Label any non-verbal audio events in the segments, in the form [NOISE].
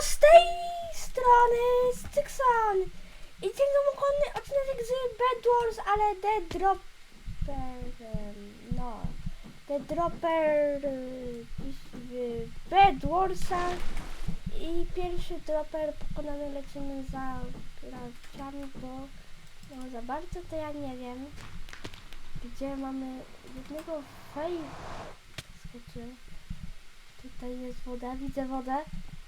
Z tej strony z Cykson? I dzień dobry, odcinek z Bed Wars, ale The Dropper, no, The Dropper y, w Bed Warsa i pierwszy dropper pokonany lecimy za graczami, bo no, za bardzo to ja nie wiem, gdzie mamy jednego fej, skoczyłem. Tutaj jest woda, widzę wodę.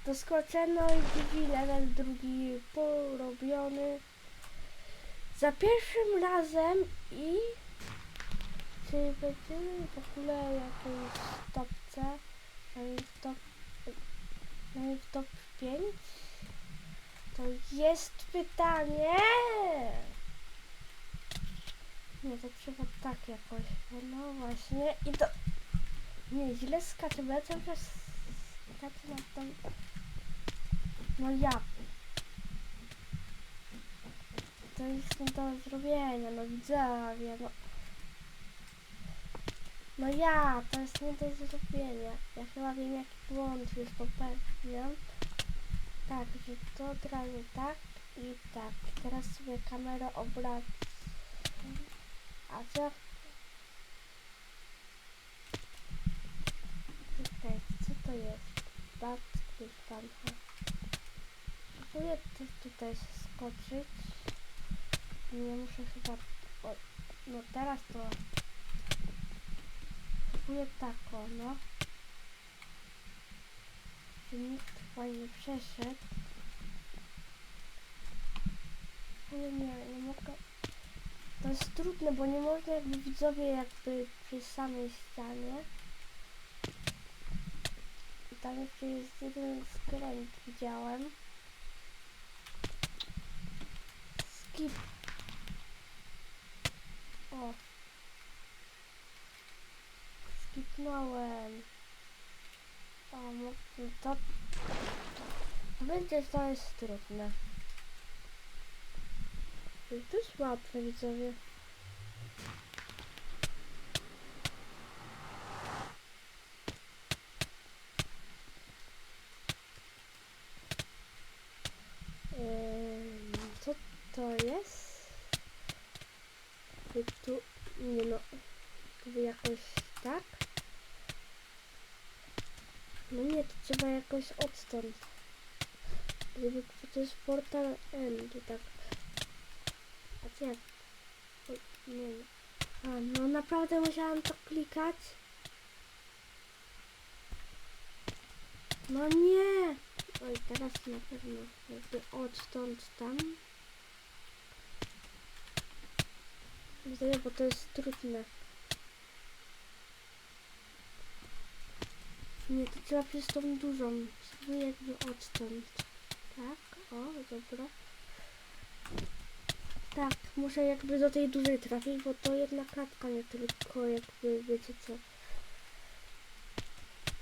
Doskoczę, no i drugi level, drugi porobiony. Za pierwszym razem i czy będziemy w ogóle jakiejś stopce? W top, w top 5? To jest pytanie. Nie, to trzeba tak jakoś. No właśnie. I to nie, źle skaczę, bo ja cały czas skaczę na tą... No ja. To jest do zrobienia, no widzowie, no. No ja, to jest nie do zrobienia. Ja chyba wiem jaki błąd już popełniam. Tak, że to od razu tak i tak. Teraz sobie kamerę obracam. A co? Czekaj, co to jest? Bat Pancha. Próbuję też tutaj skoczyć. Nie muszę chyba... O, no teraz to... Próbuję tak, o, no. Że nikt chyba nie przeszedł. Ale nie, nie mogę... To jest trudne, bo nie można jakby widzowie jakby przy samej ścianie. I tam jeszcze jest jeden skręt, widziałem. Skip. O. Skipnąłem. O, to... Będzie to jest trudne. To jest łatwe, widzowie. Em, Co to jest? Jakby tu, nie no, jakby jakoś tak? No nie, to trzeba jakoś odstąd. Gdyby to jest portal N, to tak. A co? Oj, nie wiem. A, no naprawdę musiałam to klikać? No nie! Oj, teraz na pewno jakby odtąd tam. Widzę, bo to jest trudne. Nie, to trzeba przez tą dużą. Spróbuję jakby odtąd. Tak, o, dobra. Tak, muszę jakby do tej dużej trafić, bo to jedna klatka, nie tylko jakby, wiecie co.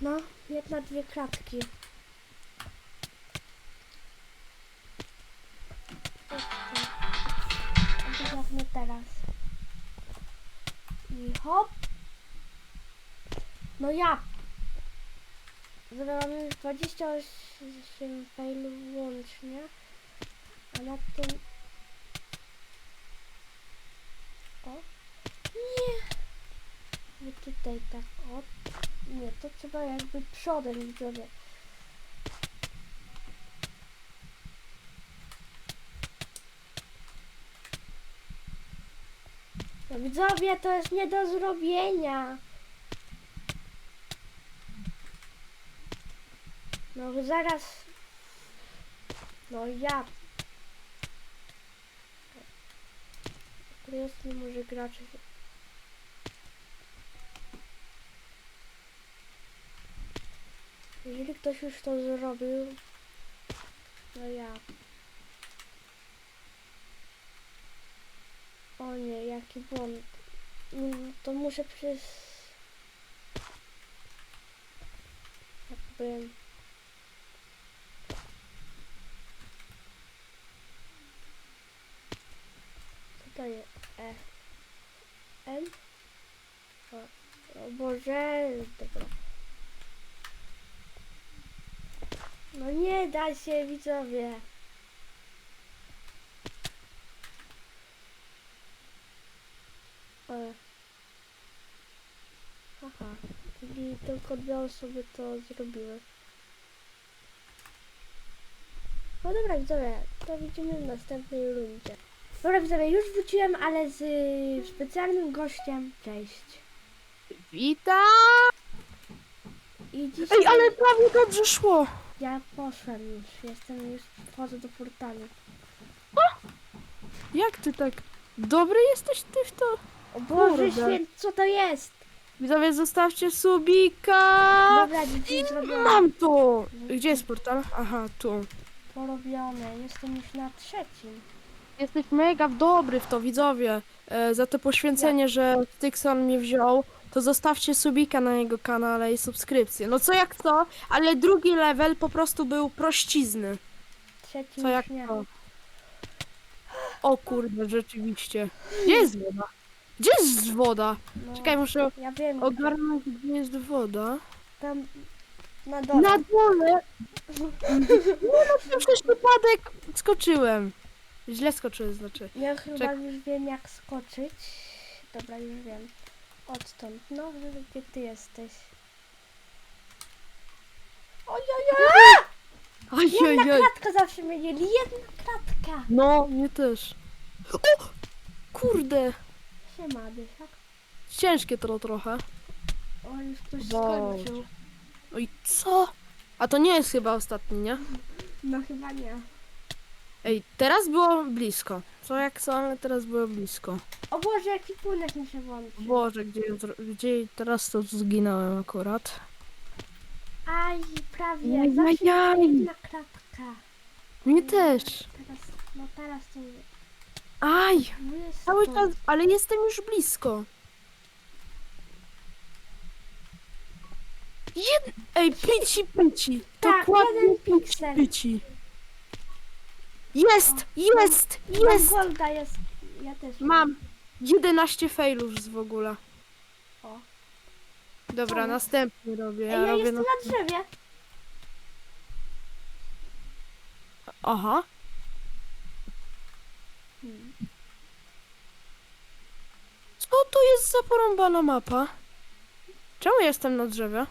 No, jedna, dwie klatki. Hop. No ja. Zrobiłem już 28 failów łącznie. A na tym... O. Nie. Nie tutaj tak. O. Nie, to trzeba jakby przodem widzowie. Widzowie, to jest nie do zrobienia. No zaraz. No ja. Tu jest nie może gracze. Jeżeli ktoś już to zrobił, no ja. O nie, jaki błąd. Mm, To muszę przez... Jakby... Co to jest? E. M? O, o Boże, dobra. No nie da się, widzowie. E. Aha, czyli tylko dwie osoby to zrobiły. No dobra, widzowie, to widzimy w następnej rundzie. Dobra, widzowie, już wróciłem, ale z y, specjalnym gościem. Cześć. Witam! I dzisiaj Ej, ale prawie dobrze szło. ja poszłem już, jestem już, wchodzę do portalu. Jak ty tak dobry jesteś ty w to? O Boże Kurde. święty, co to jest? Widzowie, zostawcie subika! Dobra, zrobione. Mam to! Gdzie jest portal? Aha, tu. Porobione, jestem już na trzecim. Jesteś mega dobry w to, widzowie. E, za to poświęcenie, że Tykson mnie wziął, to zostawcie subika na jego kanale i subskrypcję. No co jak to, ale drugi level po prostu był prościzny. Trzeci Co jak nie. to? O kurde, rzeczywiście. Gdzie jest woda? Gdzie jest woda? No, Czekaj, muszę Ja wiem, ogarnąć, gdzie jest woda. tam na dole. Na dole! Nie no, przez przypadek skoczyłem. Źle skoczyłem, znaczy. Ja chyba Czek- już wiem jak skoczyć. Dobra, już wiem. Odtąd. No, gdzie ty jesteś? Ojojoj! Jedna kratka zawsze mieli, jedna kratka. No, mnie też. O! Kurde. Siema, Dysiak. Ciężkie to trochę. O, już ktoś Boże. skończył. Oj, co? A to nie jest chyba ostatni, nie? No chyba nie. Ej, teraz było blisko. Co jak co, ale teraz było blisko. O Boże, jaki płynek mi się włączył. Boże, gdzie, gdzie teraz to zginąłem akurat. Aj, prawie. Ajajaj. Zawsze jedna kratka. Mnie też. Teraz, no teraz to Aj, no jest cały to. czas, ale jestem już blisko. Jed... Ej, pici, pici. Tak, Dokładnie jeden pici, piksel. pici. Jest, jest, Mam jest. golda jest. Ja też Mam 11 failów z w ogóle. O. Dobra, następny robię. Ej, Ja ja robię jestem na... na drzewie. Aha. Hmm. Co to jest za porąbana mapa? Czemu jestem na drzewie?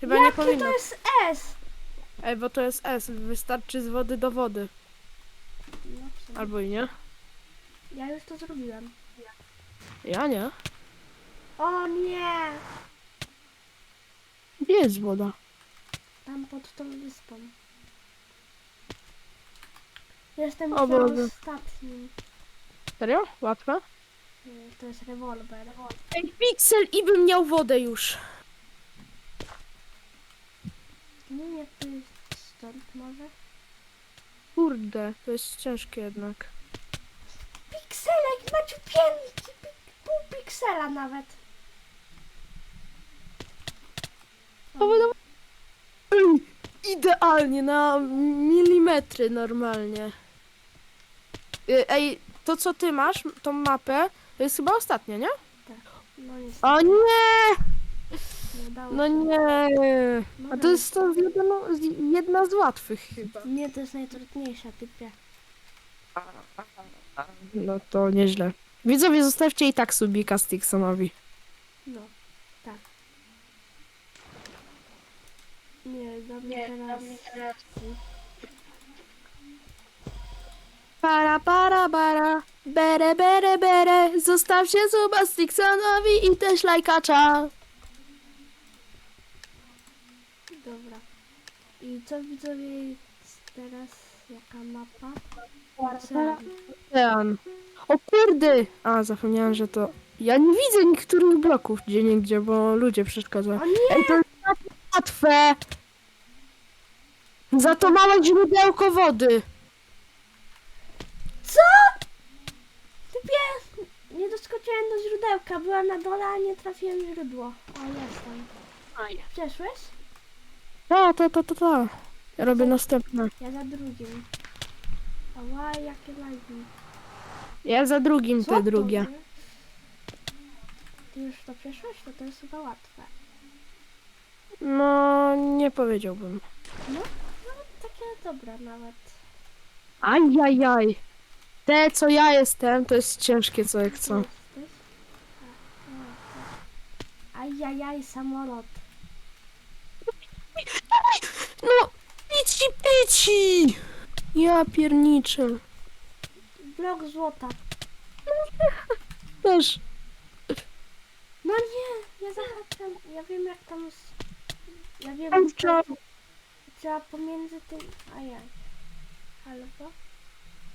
Chyba nie Jakie powinno. to jest S? Ej, bo to jest S. Wystarczy z wody do wody. No, w sumie. Albo i nie. Ja już to zrobiłem. Ja nie. O nie! Gdzie jest woda? Tam pod tą wyspą. Jestem O Boże. ostatnim. Serio? Łatwe? Nie, To jest rewolwer. Ej, Pixel i bym miał wodę już. Nie, nie, to jest stąd może. Kurde, to jest ciężkie jednak. Pikselek, macie pięć, pół piksela nawet. Ej, Idealnie, na milimetry normalnie. Y, Ej, to co ty masz, tą mapę, to jest chyba ostatnia, nie? No niestety, O nie! nie udało No się. nie! No A to jest to jedna, z- jedna z łatwych chyba. Nie, to jest najtrudniejsza, typie. No to nieźle. Widzowie, zostawcie i tak subika Stixonowi. No, tak. Nie, do mnie teraz... Para, para, para. Bere, bere, bere. Zostawcie suba Stixonowi i też lajkacza. Dobra. I co widzowie jest teraz? Jaka mapa? Ocean. Ocean. O kurde! A, zapomniałam, że to... Ja nie widzę niektórych bloków gdzie nigdzie, bo ludzie przeszkadzają. O nie! Ej, to jest tak łatwe! Za to małe źródełko wody. Co? Typie! Nie doskoczyłem do źródełka. Byłam na dole, a nie trafiłem w źródło. O, jestem. Przeszłeś? Ta, ta, ta, ta, ta. Ja robię następne. Ja za drugim. Ała, jakie lagi. Ja za drugim Co te to drugie. Ty już to przeszłeś? To to jest chyba łatwe. No, nie powiedziałbym. No, no takie dobre nawet. Ajajaj. Te, co ja jestem, to jest ciężkie, co jak co. No. Ajajaj, samolot. No, pici, pici! Ja pierniczę. Blok złota. Też. No nie, ja zahaczam. Ja wiem jak tam jest. Ja wiem, Tam co trzeba, trzeba pomiędzy tym. Ajaj. Albo?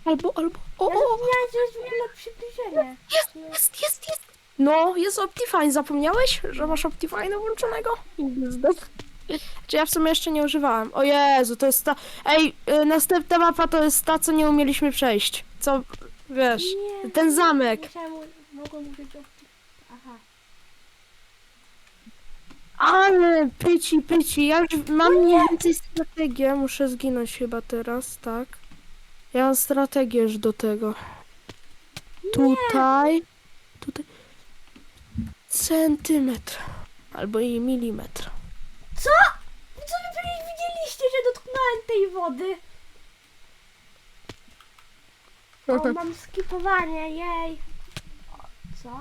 Albo, albo, o, Ja o, zapomniałam, że jest w ogóle przybliżenie. jest, jest, jest. No, jest Optifine. Zapomniałeś, że masz Optifine włączonego? Czy ja w sumie jeszcze nie używałem? O Jezu, to jest ta... Ej, y, następna mapa to jest ta, co nie umieliśmy przejść. Co, wiesz, Nie. ten zamek. Mogą mówić o... Aha. Ale pyci, pyci, ja już mam mniej więcej strategię, muszę zginąć chyba teraz, tak? Ja mam strategię już do tego. Tutaj, tutaj, centymetr, albo i milimetr. Co? Co wy przecież widzieliście, że dotknąłem tej wody? O, [LAUGHS] mam skipowanie, jej. O, co?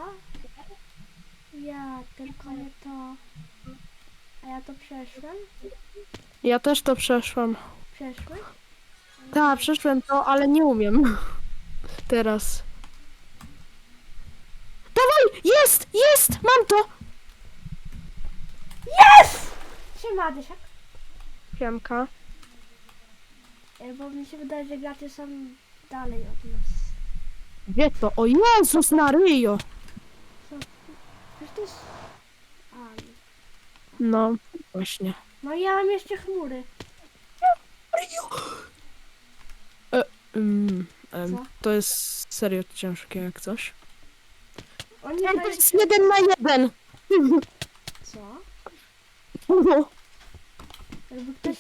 Ja, tylko nie to. A ja to przeszłem? Ja też to przeszłam. Przeszłem? Tak, przeszłem to, ale nie umiem. [LAUGHS] Teraz. Dawaj! Jest! Jest! Mam to! Yes! Siema, Dysiak. Piemka. E, Bo mi się wydaje, że gracze są dalej od nas. Gdzie to? O Jezus na ryjo! Przecież to jest... A, nie. No, właśnie. no i ja mam jeszcze chmury. Mm, em, Co? to jest serio ciężkie jak coś. O nie, to To jest... jeden na jeden! Co? No. Jakby ktoś...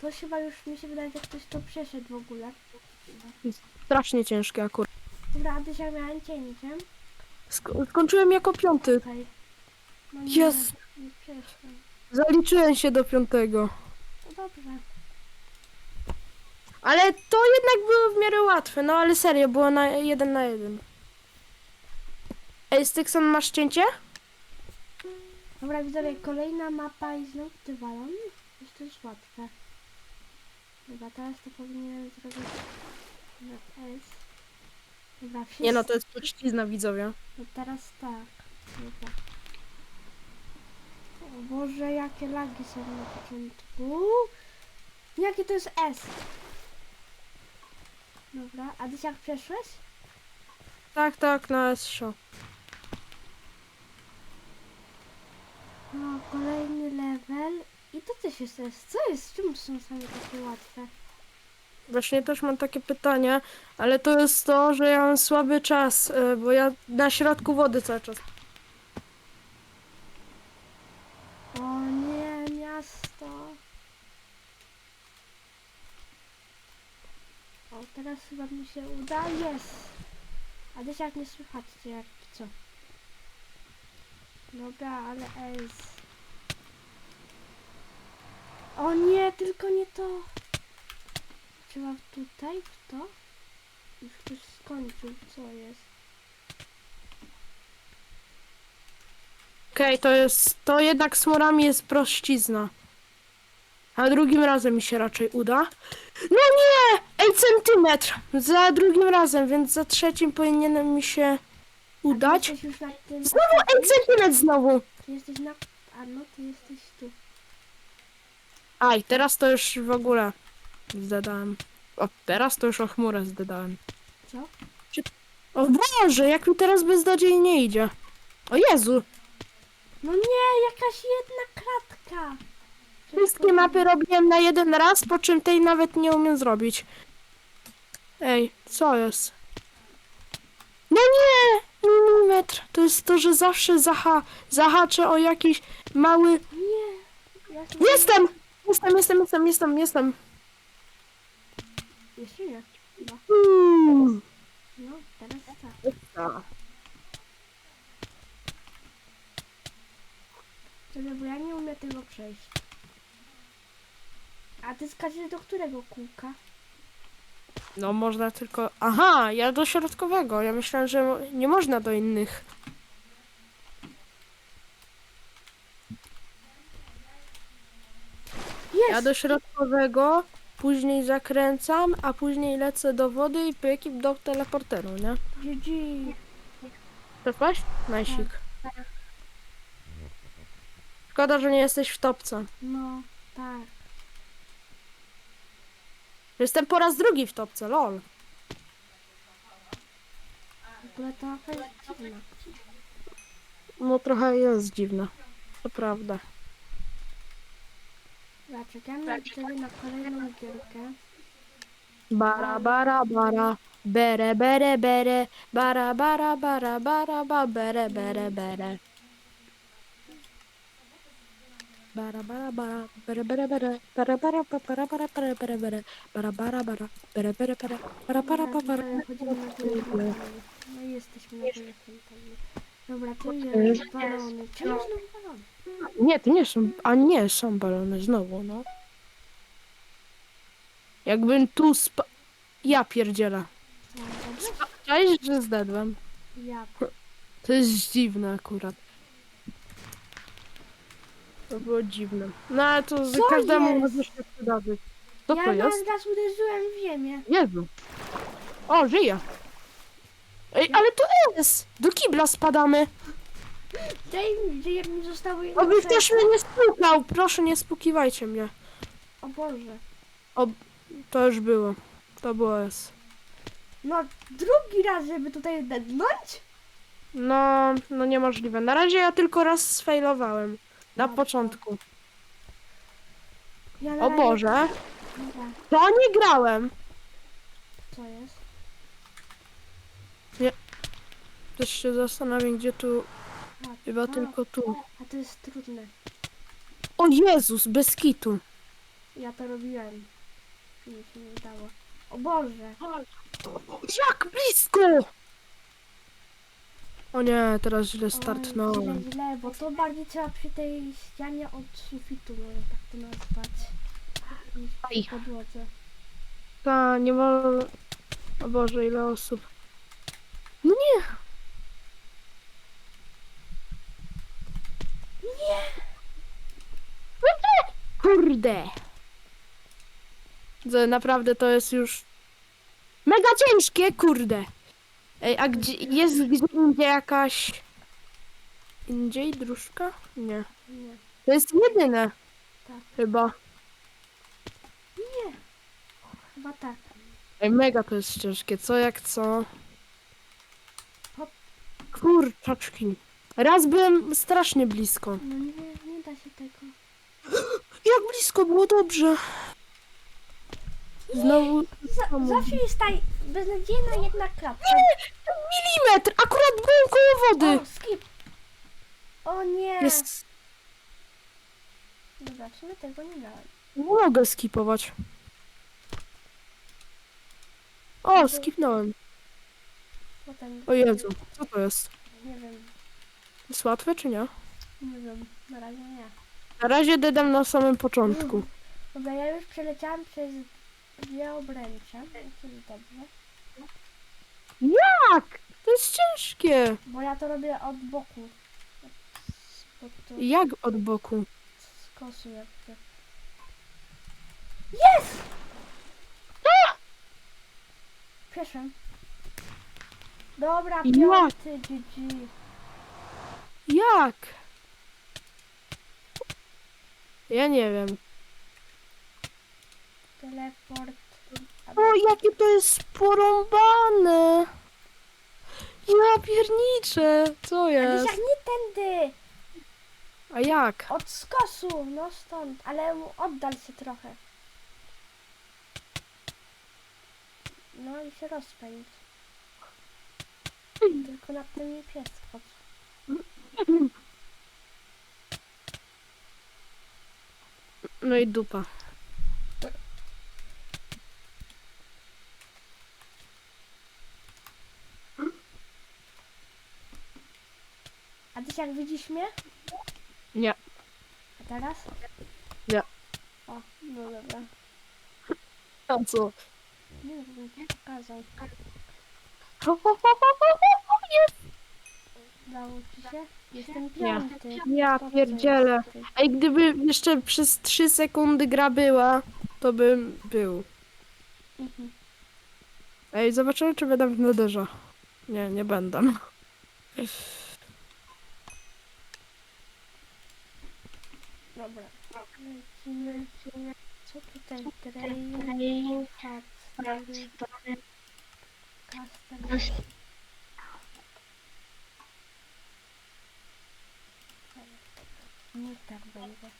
To chyba już mi się wydaje, że ktoś to przeszedł w ogóle. Strasznie ciężkie akurat. Dobra, a Dysiak miałem cięciem. Sk- skończyłem jako piąty. Okej. No nie, Jest. nie. Zaliczyłem się do piątego. No dobrze. Ale to jednak było w miarę łatwe, no ale serio, było na jeden na jeden. Ej, Stykson, masz cięcie? Dobra, widzowie, kolejna mapa i znów dywalon. Już to jest łatwe. Dobra, teraz to powinienem zrobić na S. Dobra, wszyscy... Nie no, to jest poczcizna widzowie. No teraz tak. Dobra. O Boże, jakie lagi są na początku. Jakie to jest S? Dobra, a ty jak przeszłeś? Tak, tak, na SSio. No, kolejny level. I to też jest S. Co jest? Czemu są same takie łatwe? Właśnie też mam takie pytanie, ale to jest to, że ja mam słaby czas, y, bo ja na środku wody cały czas. O nie, miasto. O, teraz chyba mi się uda. Jest. A też jak nie słychać cię, jak co. Dobra, ale S. O nie, tylko nie to. Trzeba tutaj, w to. Już ktoś skończył, co jest. Okej, to jest, to jednak z murami jest prościzna. A drugim razem mi się raczej uda. No nie! Ej, centymetr! Za drugim razem, więc za trzecim powinienem mi się udać. jesteś już na tym. Znowu, ej, centymetr znowu! Ty jesteś na. A no, ty jesteś tu. Aj, teraz to już w ogóle zdadałem. O, teraz to już o chmurę zdadałem. Co? O Boże, jak mi teraz beznadziejnie idzie. O Jezu, No nie, jakaś jedna kratka. Wszystkie mapy robiłem na jeden raz, po czym tej nawet nie umiem zrobić. Ej, co jest? No nie! Milimetr. To jest to, że zawsze zaha zahaczę o jakiś mały... Nie. Ja się Jestem! Jestem, jestem, jestem, jestem, jestem. Jeszcze nie. Chyba. Mm. No, teraz tak. Czekaj, bo ja nie umiem tego przejść. A ty skaczesz do którego kółka? No można tylko... Aha, ja do środkowego. Ja myślałem, że nie można do innych. Jest! Ja do środkowego, później zakręcam, a później lecę do wody i pyk i do teleporteru, nie? GG. Przepaść? Najsik. Szkoda, że nie jesteś w topce. No, tak. Jestem po raz drugi w topce, lol. W ogóle to mapa jest dziwna. No trochę jest dziwne. To prawda. Dobra, czekamy wtedy na kolejną gierkę. Bara, bara, bara. Bere, bere, bere. Bara, bara, bara, bara, ba, bere, bere, bere. Bara, bara, bara. Bere, bere, bere. Bara, bara, ba, bara, bara, bara, bere, bere. Bara, bara, bara. Bere, bere, bere. Bara, bara, ba, bara. Dobra, Chodzimy na górę fontanny. No i jesteśmy na górze fontanny. Dobra, tu jest balony. Czemu znowu balony? Nie, to nie są, a nie są balony znowu, no. Jakbym tu spa... Ja pierdzielę. No? Cześć, że zdadłem. Ja. To jest dziwne akurat. To było dziwne. No ale to Co każdemu jest? może się przydarzyć. Co ja to jest? raz uderzyłem w ziemię. Jezu. O, żyje. Ej, ale to jest! Do kibla spadamy. Daj mi, że jak mi zostały Oby ktoś mnie nie spukał. Proszę, nie spukiwajcie mnie. O Boże. To już było. To było jest. No, drugi raz, żeby tutaj dednąć? No, no niemożliwe. Na razie ja tylko raz sfailowałem. Na początku. Ja O Boże. Dobra, To nie grałem. co jest? Też się zastanawiam, gdzie tu. A, Chyba a, tylko tu. A to jest trudne. O Jezus, bez kitu. Ja to robiłem. Mi się nie udało. O Boże. Jak blisko! O nie, teraz źle Oj, startnąłem. Źle, źle, bo to bardziej trzeba przy tej ścianie od sufitu, może tak to nazwać. Aj. przy podłodze. Ta, nie wolno. O Boże, ile osób. No nie! Nie! Kurde! Naprawdę to jest już mega ciężkie, kurde. Ej, a gdzie jest gdzie indziej jakaś indziej dróżka? Nie. Nie. To jest jedyne. Tak. Chyba. Chyba tak. Ej, mega to jest ciężkie. Co jak co? Hop. Kurczaczki. Raz byłem strasznie blisko. No nie, nie da się tego. [GASPS] Jak blisko było dobrze. Znowu Za, Samo. zawsze jest ta beznadziejna jedna klatka. milimetr! Akurat byłem koło wody. O, skip. O nie. Jest. Dobra, w sumie tego nie. Nie mogę skipować. O, skipnąłem. Potem, O Jezu, co to jest? nie wiem, Jest łatwe czy nie? nie wiem, na razie nie. Na razie dedam na samym początku. Dobra, ja już przeleciałam przez dwie obręcze, to jest dobrze. Tak! To jest ciężkie. Bo ja to robię od boku. To, Jak od boku? z kosu jakby. Jest! Pierwszym. Dobra, Jak? piąty GG. Jak? Ja nie wiem. Teleport. O, jakie to jest porąbane! Ja pierniczę! Co A jest? nie tędy! A jak? Od skosu, no stąd, ale mu oddal się trochę. No i się rozpędź. Tylko na tym nie pies chodź. No i dupa. A ty jak widzisz mnie? Nie. A teraz? Nie. O, no dobra. A co? Nie wiem, nie pokazał. Dało ci się? Jestem piąty. Ja pierdzielę. Ej, gdyby jeszcze przez 3 sekundy gra była, to bym był. Mhm. Ej, zobaczymy, czy będę w nederze. Nie, nie będę. Dobra. Lecimy, lecimy. Co tutaj? Train, Caster, Caster. Nie tak będzie.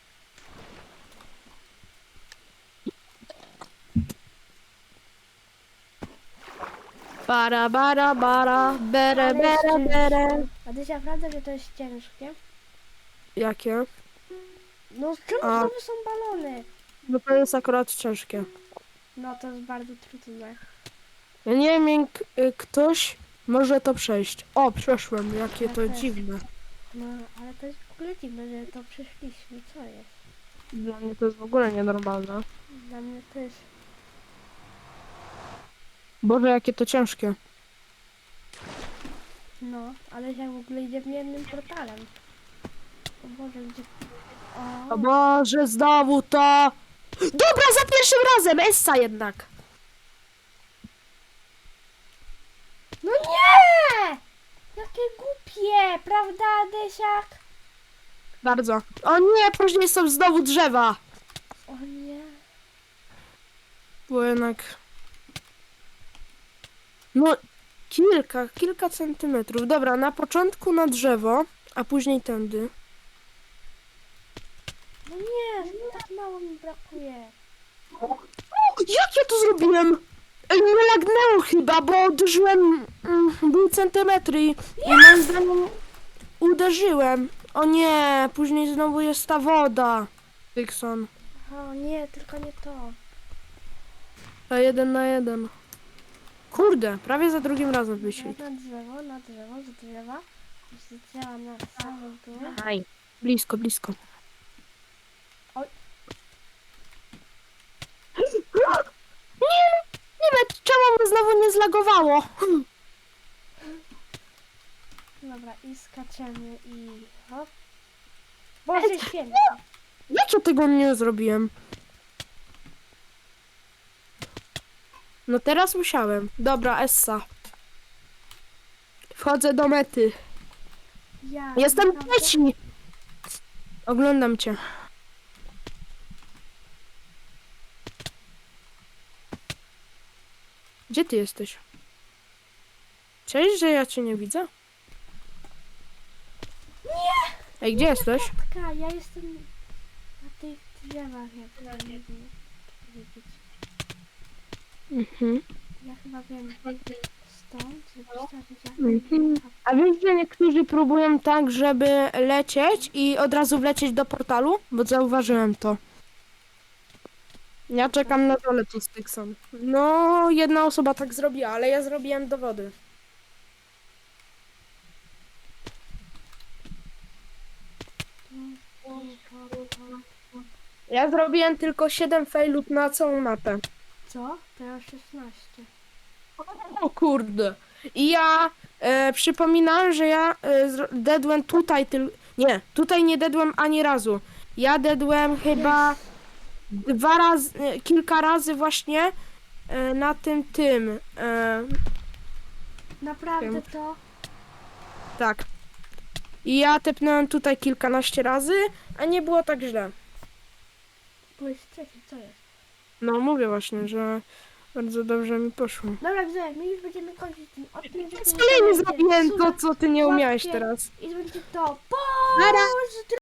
Bara, bara, bara, bere, bere, bere. A ty się prawda, że to jest ciężkie? Jakie? No czemu A. znowu są balony? No to jest akurat ciężkie. No to jest bardzo trudne. Ja nie wiem, jak y, ktoś może to przejść. O, przeszłem, jakie Ja to dziwne. No, ale to jest w ogóle dziwne, że to przeszliśmy. Co jest? Dla mnie to jest w ogóle nienormalne. Dla mnie też. Boże, jakie to ciężkie. No, ale ja w ogóle idę jednym portalem. O Boże, gdzie... O Boże, znowu to... Dobra, za pierwszym razem! Essa jednak! no nie! Jakie głupie, prawda, Desiak? Bardzo. O nie, później są znowu drzewa! O nie. Bo jednak... No, kilka, kilka centymetrów. Dobra, na początku na drzewo, a później tędy. No nie, tak mało mi brakuje. O, jak ja to zrobiłem? Ej, mnie lagnęło chyba, bo uderzyłem mm, pół centymetry i, i moim zdaniem uderzyłem. O nie, później znowu jest ta woda. Dixon. O nie, tylko nie to. A jeden na jeden. Kurde, prawie za drugim razem wyszli. Na drzewo, na drzewo, z drzewa. Z drzewa na samą dół. Aj. Blisko, blisko. Oj. Nie, nie wiem, czemu mnie znowu nie zlagowało. Dobra, i skaczemy i hop. Boże święty. Jak ja tego nie zrobiłem? No teraz musiałem. Dobra, Essa. Wchodzę do mety. Ja Jestem naprawdę- trzeci. Oglądam cię. Gdzie ty jesteś? Cześć, że ja cię nie widzę? Nie! Ej, gdzie jesteś? Tatka, ja jestem na tych drzewach, jak ja nie powiedzieć. Mhm. Ja chyba wiem stąd, żeby stawić jak Mhm. A wiesz, że niektórzy próbują tak, żeby lecieć i od razu wlecieć do portalu? Bo zauważyłem to. Ja czekam na dole tu z Tyxon. No, jedna osoba tak zrobiła, ale ja zrobiłem dowody. Ja zrobiłem tylko 7 failów na całą mapę. Co? To ja 16. O kurde. I ja e, przypominam, że ja e, zro- dedłem tutaj tyl... Nie, tutaj nie dedłem ani razu. Ja dedłem chyba dwa razy, e, kilka razy właśnie e, na tym tym. E, Naprawdę to? tak. I ja tepnąłem tutaj kilkanaście razy, a nie było tak źle. Byłeś trzeci, co jest? No mówię właśnie, że bardzo dobrze mi poszło. Dobra, widzę, my już będziemy kończyć ten odcinek. Kolejny zrobiłem to, co ty nie umiałeś teraz. I będzie to. Po! Nara.